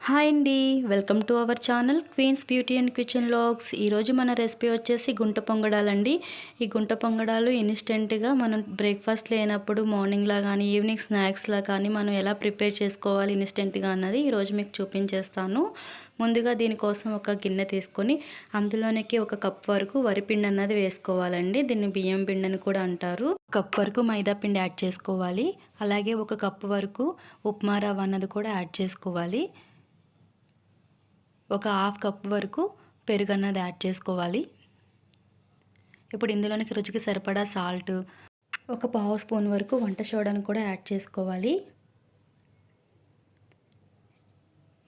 Hi అండి welcome to our channel queens beauty and kitchen vlogs ఈరోజు మన recipe వచ్చేసి గుంట పొంగడాలండి. ఈ గుంట పొంగడాలు ఇన్స్టెంట్గా మనం బ్రేక్ఫాస్ట్ లేనప్పుడు మార్నింగ్లా కానీ ఈవినింగ్ స్నాక్స్లా కానీ మనం ఎలా ప్రిపేర్ చేసుకోవాలి ఇన్స్టెంట్గా అన్నది ఈరోజు మీకు చూపించేస్తాను. ముందుగా దీనికోసం ఒక గిన్నె తీసుకొని అందులోనికి ఒక కప్ వరకు వరిపిండి అన్నది వేసుకోవాలండి. దీన్ని బియ్యం పిండి అని కూడా అంటారు. కప్ వరకు మైదా పిండి యాడ్ చేసుకోవాలి. అలాగే ఒక కప్ వరకు ఉప్మా రవ్వ అన్నది కూడా యాడ్ చేసుకోవాలి. ఒక హాఫ్ కప్ వరకు పెరుగు అన్నది యాడ్ చేసుకోవాలి. ఇప్పుడు ఇందులోనికి రుచికి సరిపడా సాల్ట్ ఒక పావు స్పూన్ వరకు వంట సోడాను కూడా యాడ్ చేసుకోవాలి.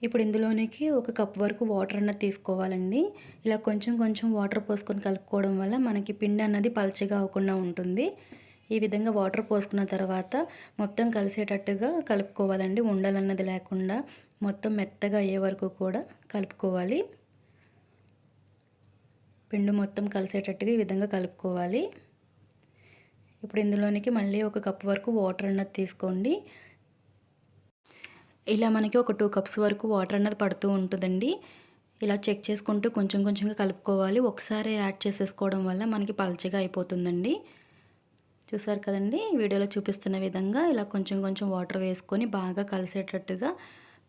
ఇప్పుడు ఇందులోనికి ఒక కప్ వరకు వాటర్ అన్నది తీసుకోవాలండి. ఇలా కొంచెం కొంచెం వాటర్ పోసుకొని కలుపుకోవడం వల్ల మనకి పిండి అన్నది పలచగా అవ్వకుండా ఉంటుంది. ఈ విధంగా వాటర్ పోసుకున్న తర్వాత మొత్తం కలిసేటట్టుగా కలుపుకోవాలండి. ఉండలన్నది లేకుండా మొత్తం మెత్తగా అయ్యే వరకు కూడా కలుపుకోవాలి. పిండి మొత్తం కలిసేటట్టుగా ఈ విధంగా కలుపుకోవాలి. ఇప్పుడు ఇందులోనికి మళ్ళీ ఒక కప్ వరకు వాటర్ అన్నది తీసుకోండి. ఇలా మనకి ఒక టూ కప్స్ వరకు వాటర్ అన్నది పడుతూ ఉంటుందండి. ఇలా చెక్ చేసుకుంటూ కొంచెం కొంచెంగా కలుపుకోవాలి. ఒకసారి యాడ్ చేసేసుకోవడం వల్ల మనకి పలచగా అయిపోతుందండి. చూసారు కదండి? వీడియోలో చూపిస్తున్న విధంగా ఇలా కొంచెం కొంచెం వాటర్ వేసుకొని బాగా కలిసేటట్టుగా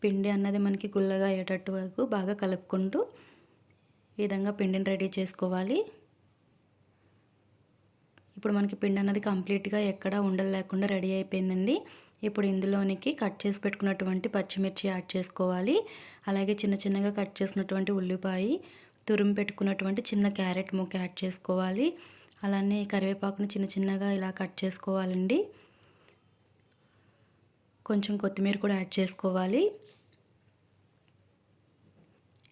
పిండి అన్నది మనకి గుల్లగా అయ్యేటట్టు వరకు బాగా కలుపుకుంటూ ఈ విధంగా పిండిని రెడీ చేసుకోవాలి. ఇప్పుడు మనకి పిండి అన్నది కంప్లీట్గా ఎక్కడ ఉండలు లేకుండా రెడీ అయిపోయిందండి. ఇప్పుడు ఇందులోనికి కట్ చేసి పెట్టుకున్నటువంటి పచ్చిమిర్చి యాడ్ చేసుకోవాలి. అలాగే చిన్న చిన్నగా కట్ చేసినటువంటి ఉల్లిపాయ తురుము పెట్టుకున్నటువంటి చిన్న క్యారెట్ ముక్క యాడ్ చేసుకోవాలి. అలానే కరివేపాకుని చిన్న చిన్నగా ఇలా కట్ చేసుకోవాలండి. కొంచెం కొత్తిమీర కూడా యాడ్ చేసుకోవాలి.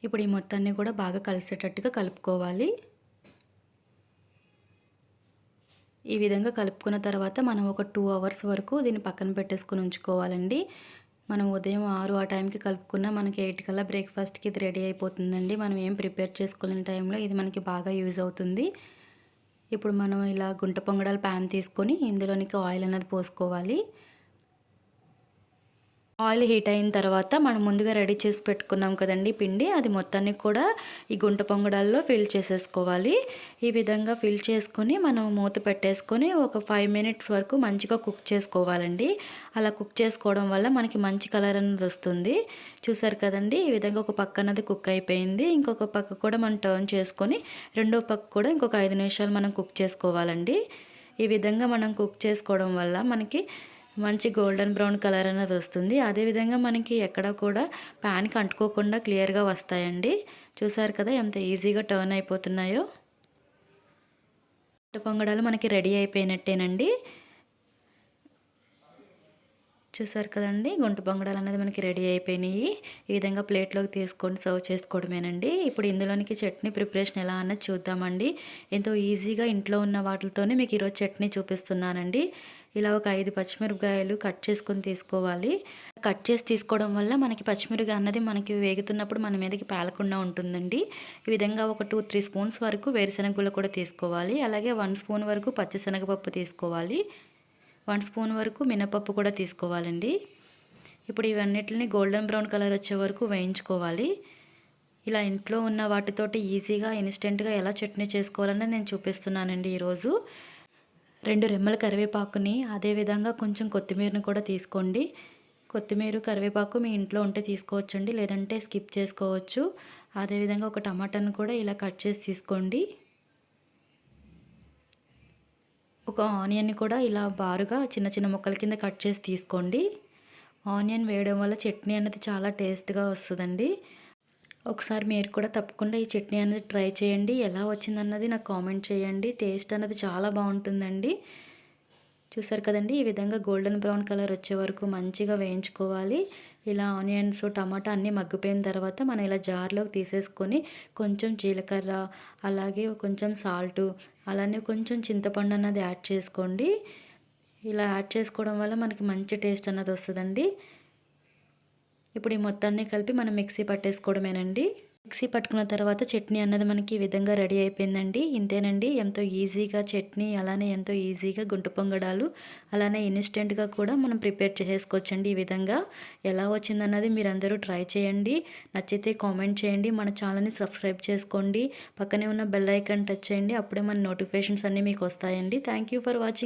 ఇప్పుడు ఈ మొత్తాన్ని కూడా బాగా కలిసేటట్టుగా కలుపుకోవాలి. ఈ విధంగా కలుపుకున్న తర్వాత మనం ఒక టూ అవర్స్ వరకు దీన్ని పక్కన పెట్టేసుకుని ఉంచుకోవాలండి. మనం ఉదయం ఆరు ఆ టైంకి కలుపుకున్న మనకి ఎయిట్ కల్లా బ్రేక్ఫాస్ట్కి ఇది రెడీ అయిపోతుందండి. మనం ఏం ప్రిపేర్ చేసుకునే టైంలో ఇది మనకి బాగా యూజ్ అవుతుంది. ఇప్పుడు మనం ఇలా గుంట పొంగడాల ప్యాన్ తీసుకొని ఇందులోనికి ఆయిల్ అనేది పోసుకోవాలి. ఆయిల్ హీట్ అయిన తర్వాత మనం ముందుగా రెడీ చేసి పెట్టుకున్నాం కదండి పిండి. అది మొత్తాన్ని కూడా ఈ గుంట పొంగడాల్లో ఫిల్ చేసేసుకోవాలి. ఈ విధంగా ఫిల్ చేసుకొని మనం మూత పెట్టేసుకొని ఒక ఫైవ్ మినిట్స్ వరకు మంచిగా కుక్ చేసుకోవాలండి. అలా కుక్ చేసుకోవడం వల్ల మనకి మంచి కలర్ అనేది వస్తుంది. చూసారు కదండి ఈ విధంగా ఒక పక్క అనేది కుక్ అయిపోయింది. ఇంకొక పక్క కూడా మనం టర్న్ చేసుకొని రెండో పక్క కూడా ఇంకొక ఐదు నిమిషాలు మనం కుక్ చేసుకోవాలండి. ఈ విధంగా మనం కుక్ చేసుకోవడం వల్ల మనకి మంచి గోల్డెన్ బ్రౌన్ కలర్ అనేది వస్తుంది. అదేవిధంగా మనకి ఎక్కడ కూడా ప్యాన్కి అంటుకోకుండా క్లియర్గా వస్తాయండి. చూసారు కదా ఎంత ఈజీగా టర్న్ అయిపోతున్నాయో. పొంగడాలు మనకి రెడీ అయిపోయినట్టేనండి. చూసారు కదండి? గుంట బొంగడాలు అనేది మనకి రెడీ అయిపోయినాయి. ఈ విధంగా ప్లేట్లోకి తీసుకొని సర్వ్ చేసుకోవడమేనండి. ఇప్పుడు ఇందులోనికి చట్నీ ప్రిపరేషన్ ఎలా అన్నది చూద్దామండి. ఎంతో ఈజీగా ఇంట్లో ఉన్న వాటితోనే మీకు ఈరోజు చట్నీ చూపిస్తున్నానండి. ఇలా ఒక ఐదు పచ్చిమిరపకాయలు కట్ చేసుకొని తీసుకోవాలి. కట్ చేసి తీసుకోవడం వల్ల మనకి పచ్చిమిరపకాయ అన్నది మనకి వేగుతున్నప్పుడు మన మీదకి పేలకుండా ఉంటుందండి. ఈ విధంగా ఒక టూ త్రీ స్పూన్స్ వరకు వేరుశనగలు కూడా తీసుకోవాలి. అలాగే వన్ స్పూన్ వరకు పచ్చిశనగపప్పు తీసుకోవాలి. వన్ స్పూన్ వరకు మినపప్పు కూడా తీసుకోవాలండి. ఇప్పుడు ఇవన్నిటిని గోల్డెన్ బ్రౌన్ కలర్ వచ్చే వరకు వేయించుకోవాలి. ఇలా ఇంట్లో ఉన్న వాటితోటి ఈజీగా ఇన్స్టెంట్గా ఎలా చట్నీ చేసుకోవాలని నేను చూపిస్తున్నానండి ఈరోజు. రెండు రెమ్మల కరివేపాకుని అదేవిధంగా కొంచెం కొత్తిమీరని కూడా తీసుకోండి. కొత్తిమీర కరివేపాకు మీ ఇంట్లో ఉంటే తీసుకోవచ్చండి లేదంటే స్కిప్ చేసుకోవచ్చు. అదేవిధంగా ఒక టమాటాను కూడా ఇలా కట్ చేసి తీసుకోండి. ఒక ఆనియన్ని కూడా ఇలా బారుగా చిన్న చిన్న ముక్కల కింద కట్ చేసి తీసుకోండి. ఆనియన్ వేయడం వల్ల చట్నీ అనేది చాలా టేస్ట్గా వస్తుందండి. ఒకసారి మీరు కూడా తప్పకుండా ఈ చట్నీ అనేది ట్రై చేయండి. ఎలా వచ్చిందన్నది నాకు కామెంట్ చేయండి. టేస్ట్ అనేది చాలా బాగుంటుందండి. చూసారు కదండి? ఈ విధంగా గోల్డెన్ బ్రౌన్ కలర్ వచ్చే వరకు మంచిగా వేయించుకోవాలి. ఇలా ఆనియన్స్ టమాటా అన్నీ మగ్గిపోయిన తర్వాత మనం ఇలా జార్లోకి తీసేసుకొని కొంచెం జీలకర్ర అలాగే కొంచెం సాల్ట్ అలానే కొంచెం చింతపండు అన్నది యాడ్ చేసుకోండి. ఇలా యాడ్ చేసుకోవడం వల్ల మనకి మంచి టేస్ట్ అన్నది వస్తుందండి. ఇప్పుడు ఈ మొత్తాన్ని కలిపి మనం మిక్సీ పట్టేసుకోవడమేనండి. మిక్సీ పట్టుకున్న తర్వాత చట్నీ అన్నది మనకి ఈ విధంగా రెడీ అయిపోయిందండి. ఇంతేనండి ఎంతో ఈజీగా చట్నీ అలానే ఎంతో ఈజీగా గుంట పొంగడాలు అలానే ఇన్స్టెంట్గా కూడా మనం ప్రిపేర్ చేసుకోవచ్చండి ఈ విధంగా. ఎలా వచ్చిందన్నది మీరు అందరూ ట్రై చేయండి. నచ్చితే కామెంట్ చేయండి. మన ఛానల్ని సబ్స్క్రైబ్ చేసుకోండి. పక్కనే ఉన్న బెల్ ఐకాన్ టచ్ చేయండి. అప్పుడే మన నోటిఫికేషన్స్ అన్నీ మీకు వస్తాయండి. Thank you for watching.